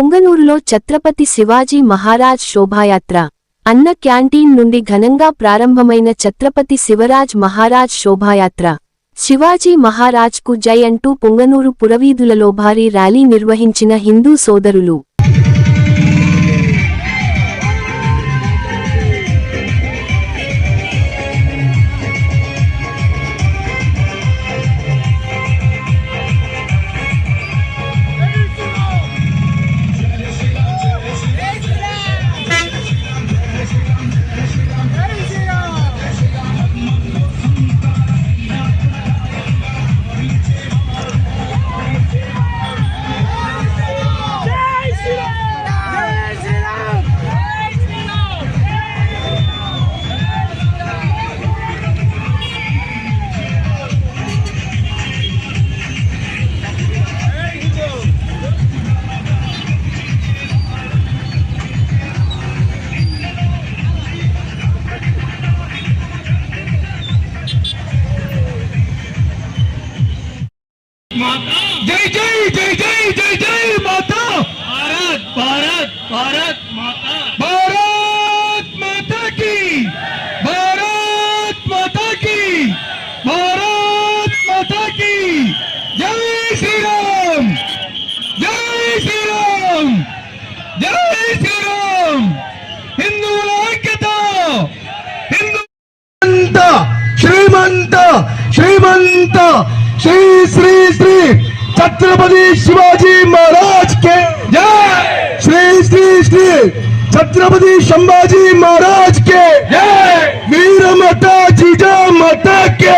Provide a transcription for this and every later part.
పుంగనూరులో ఛత్రపతి శివాజీ మహారాజ్ శోభాయాత్ర అన్న క్యాంటీన్ నుండి ఘనంగా ప్రారంభమైన ఛత్రపతి శివరాజ్ మహారాజ్ శోభాయాత్ర. శివాజీ మహారాజ్కు జై అంటూ పుంగనూరు పురవీధులలో భారీ ర్యాలీ నిర్వహించిన హిందూ సోదరులు. भारत भारत माता भारत माता की। भारत माता की। भारत माता की। जय श्री राम जय श्री राम जय श्री राम हिंदुओं ऐक्यता ಶ್ರೀಮಂತ श्रीमंत श्रीमंत। श्री श्री श्री। छत्रपति शिवाजी महाराज के जय। ಶ್ರೀ ಶ್ರೀ ಶ್ರೀ ಛತ್ರಪತಿ ಸಂಭಾಜಿ ಮಹಾರಾಜ್ ಕೆ ವೀರ ಮಠ ಜಿಜಾ ಮಠಕ್ಕೆ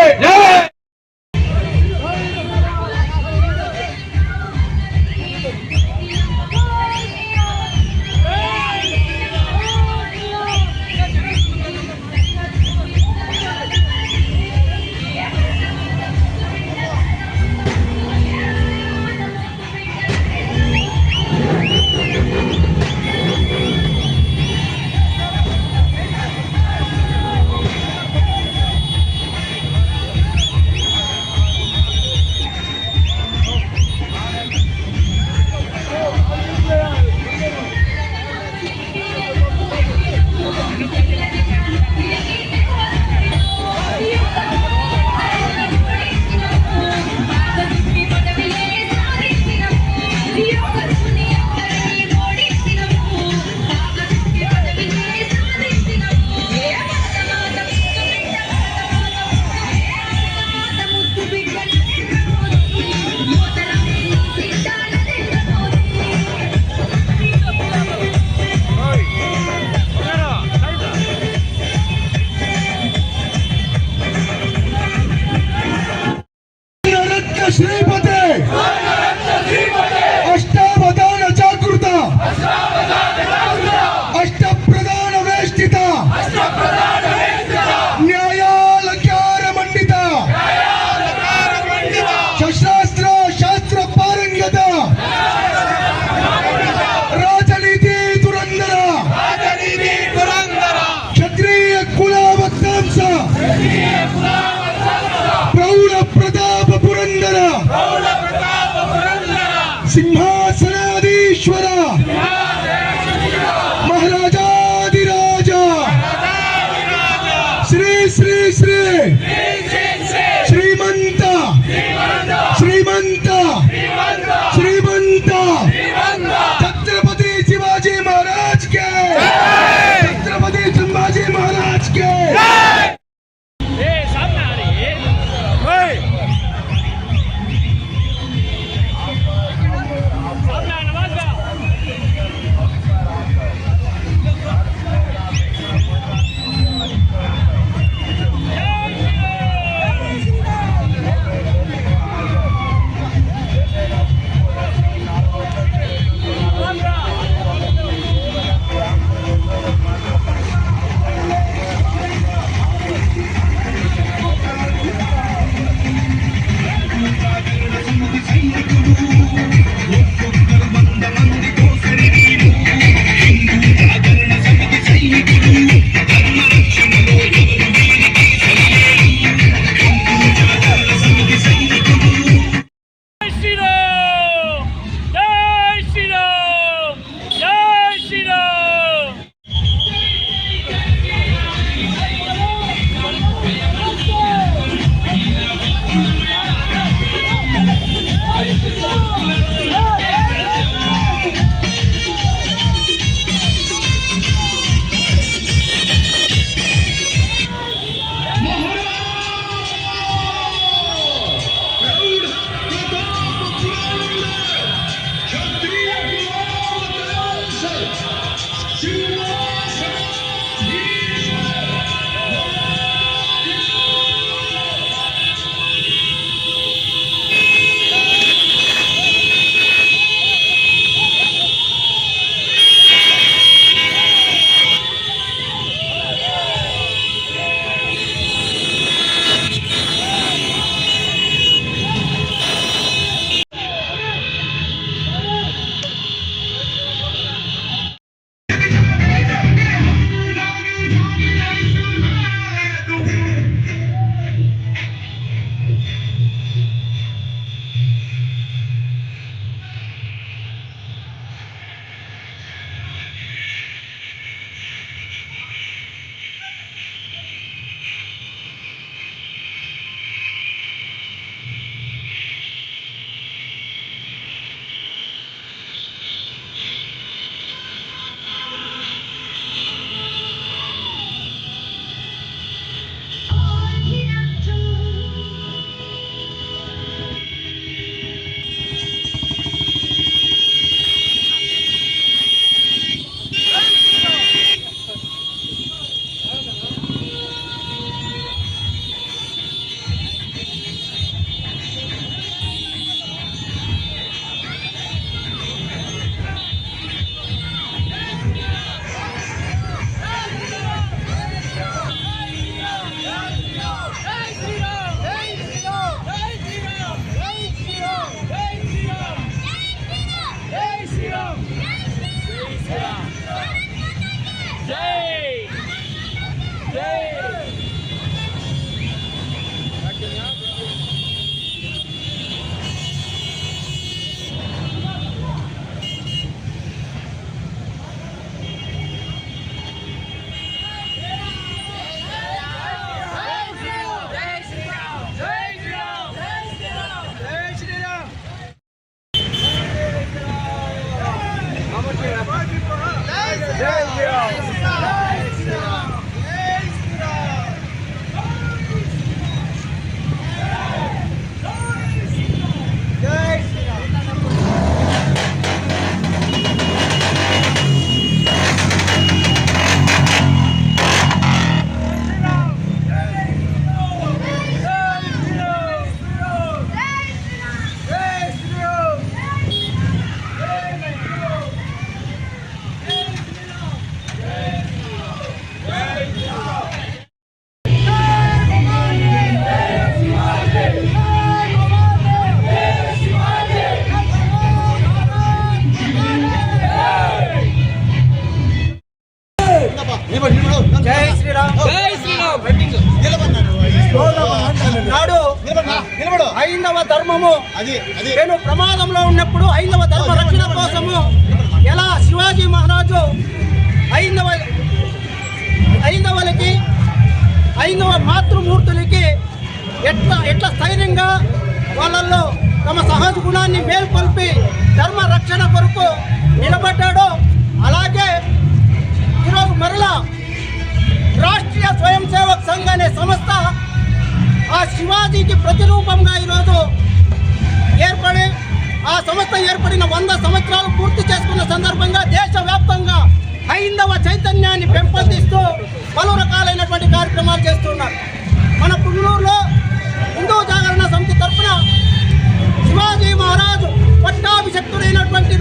జై శ్రీరామ్ జై శ్రీరామ్ నాడు ఐదవ ధర్మము. అది అది. నేను ప్రమాదంలో ఉన్నప్పుడు ఐదవ ధర్మ రక్షణ కోసము ఎలా శివాజీ మహారాజు ఐదవ ఐదవలకి ఐదవ మాతృమూర్తులకి ఎట్లా ఎట్లా స్థైర్యంగా వాళ్ళల్లో తమ సహజ గుణాన్ని మేల్కొల్పి ధర్మ రక్షణ కొరకు నిలబడ్డాడో అలాగే ఈరోజు మరలా రాష్ట్రీయ స్వయం సేవక్ సంఘ్ అనే సంస్థ ఆ శివాజీకి ప్రతిరూపంగా ఈరోజు ఏర్పడి ఆ సంస్థ ఏర్పడిన వంద సంవత్సరాలు పూర్తి చేసుకున్న సందర్భంగా దేశవ్యాప్తంగా హైందవ చైతన్యాన్ని పెంపొందిస్తూ పలు రకాలైనటువంటి కార్యక్రమాలు చేస్తున్నారు. మన పుల్లూరులో హిందూ జాగరణ సమితి తరఫున శివాజీ మహారాజు పట్టాభిషక్తుడైనటువంటి